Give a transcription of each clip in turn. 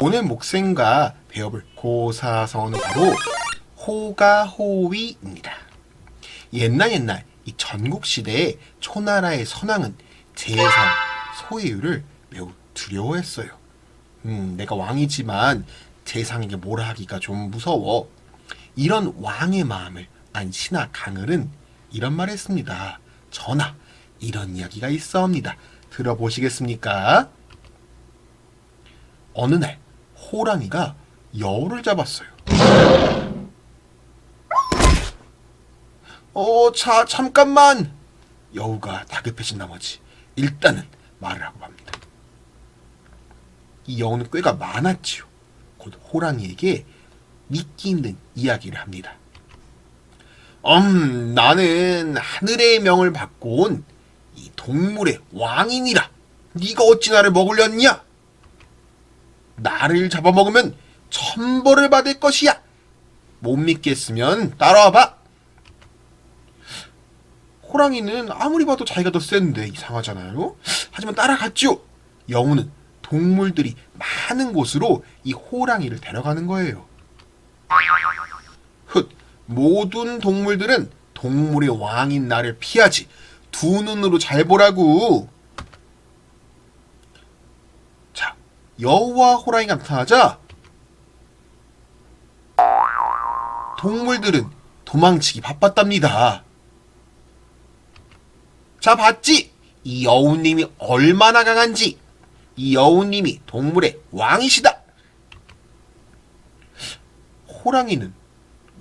오늘 목생과 배워볼 고사성어는 바로 호가호위입니다. 옛날 옛날 이 전국 시대의 초나라의 선왕은 재상 소유를 매우 두려워했어요. 음, 내가 왕이지만 재상에게 뭐라 하기가 좀 무서워. 이런 왕의 마음을 안 신하 강을은 이런 말을 했습니다. 전하, 이런 이야기가 있어옵니다. 들어보시겠습니까? 어느 날 호랑이가 여우를 잡았어요. 어, 자, 잠깐만. 여우가 다급해진 나머지 일단은 말을 하고 맙니다. 이 여우는 꾀가 많았지요. 곧 호랑이에게 믿기 힘든 이야기를 합니다. 음, 나는 하늘의 명을 받고 온 이 동물의 왕이니라. 네가 어찌 나를 먹으렸냐? 나를 잡아먹으면 천벌을 받을 것이야. 못 믿겠으면 따라와봐. 호랑이는 아무리 봐도 자기가 더 센데 이상하잖아요. 하지만 따라갔죠. 여우는 동물들이 많은 곳으로 이 호랑이를 데려가는 거예요. 훗, 모든 동물들은 동물의 왕인 나를 피하지. 두 눈으로 잘 보라고. 자, 여우와 호랑이가 나타나자 동물들은 도망치기 바빴답니다. 자, 봤지? 이 여우님이 얼마나 강한지. 이 여우님이 동물의 왕이시다. 호랑이는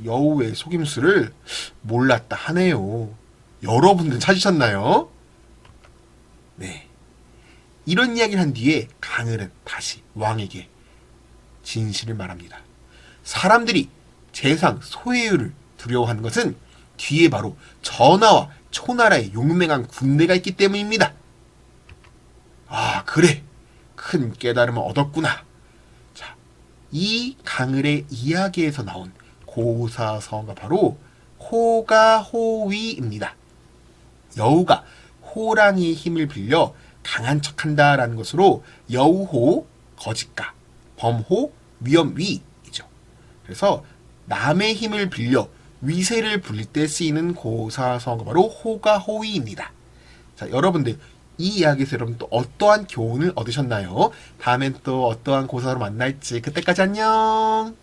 여우의 속임수를 몰랐다 하네요. 여러분들 찾으셨나요? 네. 이런 이야기를 한 뒤에 강을은 다시 왕에게 진실을 말합니다. 사람들이 재상 소해유를 두려워하는 것은 뒤에 바로 전하와 초나라의 용맹한 군대가 있기 때문입니다. 아, 그래. 큰 깨달음을 얻었구나. 자, 이 강을의 이야기에서 나온 고사성어가 바로 호가호위입니다. 여우가 호랑이의 힘을 빌려 강한 척한다라는 것으로 여우호, 거짓가, 범호, 위험위이죠. 그래서 남의 힘을 빌려 위세를 부릴 때 쓰이는 고사성어가 바로 호가호위입니다. 자, 여러분들 이 이야기에서 여러분 또 어떠한 교훈을 얻으셨나요? 다음엔 또 어떠한 고사로 만날지 그때까지 안녕.